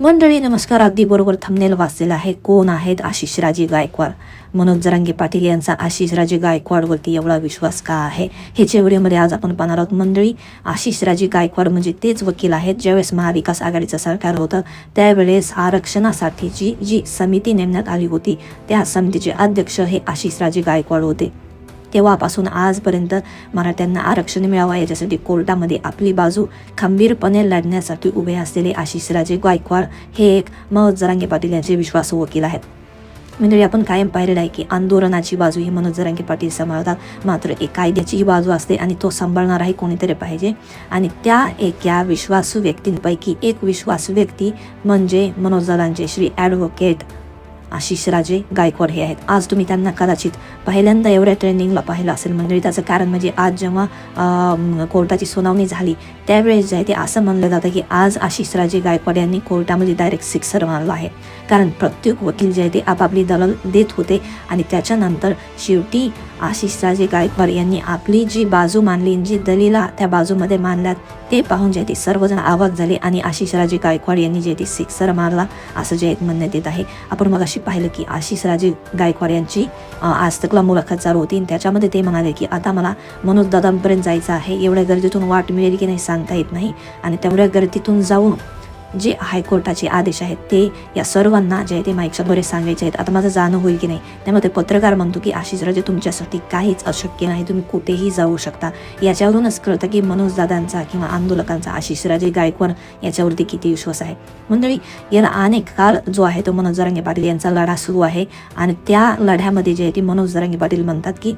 मंडळी नमस्कार. अगदी बरोबर थंबनेल वाचलेला आहे. कोण आहेत? आशिषराजी गायकवाड. मनोज जरांगे पाटील यांचा आशिषराजे गायकवाडवरती एवढा विश्वास का आहे? ह्याच्या व्हिडिओमध्ये आज आपण पाहणार आहोत मंडळी आशिषराजी गायकवाड म्हणजे तेच वकील आहेत ज्यावेळेस महाविकास आघाडीचं सरकार होतं त्यावेळेस आरक्षणासाठीची जी समिती नेमण्यात आली होती त्या समितीचे अध्यक्ष हे आशिषराजे गायकवाड होते. तेव्हापासून आजपर्यंत मराठ्यांना आरक्षण मिळावं याच्यासाठी कोर्टामध्ये आपली बाजू खंबीरपणे लढण्यासाठी उभे असलेले आशिषराजे गायकवाड हे एक मनोज जरांगे पाटील यांचे विश्वासू वकील आहेत. म्हणजे आपण कायम पाहिलेलं आहे की आंदोलनाची बाजू ही मनोज जरांगे पाटील सांभाळतात. मात्र एक कायद्याचीही बाजू असते आणि तो सांभाळणाराही कोणीतरी पाहिजे. आणि त्या एका विश्वासू व्यक्तींपैकी एक विश्वासू व्यक्ती म्हणजे मनोज जरांचे श्री ॲडव्होकेट आशिष राजे गायकवाड हे आहेत. आज तुम्ही त्यांना कदाचित पहिल्यांदा एवढ्या ट्रेनिंगला पाहिलं असेल. मंडळी त्याचं कारण म्हणजे आज जेव्हा कोर्टाची सुनावणी झाली त्यावेळेस जे आहे ते असं म्हणलं जातं की आज आशिषराजे गायकवाड यांनी कोर्टामध्ये डायरेक्ट सिक्सर मारला आहे. कारण प्रत्येक वकील जे आहे ते आपापली दलाल देत होते आणि त्याच्यानंतर शेवटी आशिषराजे गायकवाड यांनी आपली जी बाजू मांडली जी दलीला त्या बाजूमध्ये मांडल्यात ते पाहून जे ते सर्वजण आवाज झाले आणि आशिषराजे गायकवाड यांनी जे ते सिक्सर मारला असं जे आहे म्हणण्यात येत आहे. आपण मग अशी पाहिलं की आशिष राजे गायकवाड यांची आज तकला मुलाखत चालू होती. त्याच्यामध्ये ते म्हणाले की आता मला मनोज दादांपर्यंत जायचं आहे. एवढ्या गर्दीतून वाट मिळेल की नाही सांगता येत नाही. आणि तेवढ्या गर्दीतून जाऊन जे हायकोर्टाचे आदेश आहेत ते या सर्वांना जे आहे ते माईकच्या द्वारे सांगायचे आहेत. आता माझं जाणं होईल की नाही. त्यामुळे पत्रकार म्हणतो की आशिष राजे तुमच्यासाठी काहीच अशक्य नाही. तुम्ही कुठेही जाऊ शकता. याच्यावरूनच कळतं की मनोज दादांचा किंवा आंदोलकांचा आशिषराजे गायकवाड याच्यावरती किती विश्वास आहे. मंडळी याला अनेक काळ जो आहे तो मनोज जरांगे पाटील यांचा लढा सुरू आहे. आणि त्या लढ्यामध्ये जे आहे ते मनोज जरांगे पाटील म्हणतात की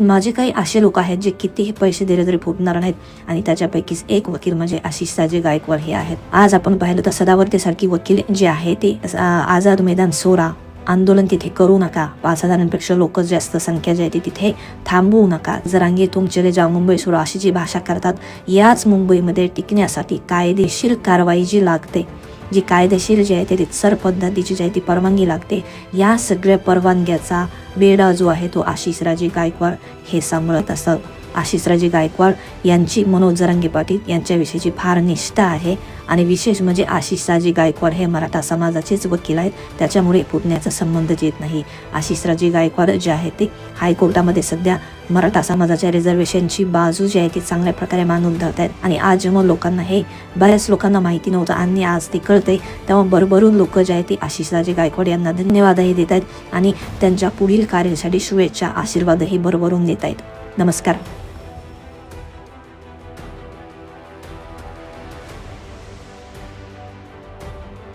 माझे काही असे लोक आहेत जे कितीही पैसे दिले तरी फुटणार नाहीत. आणि त्याच्यापैकीच एक वकील म्हणजे आशिष साजे गायकवाड हे आहेत. आज आपण पाहिलं तर सदावर्तीसारखी वकील जे आहे ते आझाद मैदान सोरा. आंदोलन तिथे करू नका. पाच हजारांपेक्षा लोक जास्त संख्या जी आहे ती तिथे थांबवू नका. जरांगे तुम चले जाओ मुंबई सोडा अशी जी भाषा करतात याच मुंबईमध्ये टिकण्यासाठी कायदेशीर कारवाई जी लागते जी कायदेशीर जी आहे ते रितसर पद्धतीची जी आहे ती परवानगी लागते. या सगळ्या परवानग्याचा बेडा जो आहे तो आशिषराजे गायकवाड हे सांभाळत असतात आशिषराजी गायकवाड यांची मनोज जरांगे पाटील यांच्याविषयीची फार निष्ठा आहे. आणि विशेष म्हणजे आशिषराजी गायकवाड हे मराठा समाजाचेच वकील आहेत. त्याच्यामुळे पुण्याचा संबंध येत नाही. आशिषराजी गायकवाड जे आहे ते हायकोर्टामध्ये सध्या मराठा समाजाच्या रिझर्वेशनची बाजू जी आहे ती चांगल्या प्रकारे मानून धरत आहेत. आणि आज जेव्हा लोकांना हे बऱ्याच लोकांना माहिती नव्हतं आणि आज ते कळते तेव्हा भरभरून लोक जे आहेत ते आशिषराजे गायकवाड यांना धन्यवादही देत आहेत. आणि त्यांच्या पुढील कार्यासाठी शुभेच्छा आशीर्वादही भरभरून देत आहेत. नमस्कार.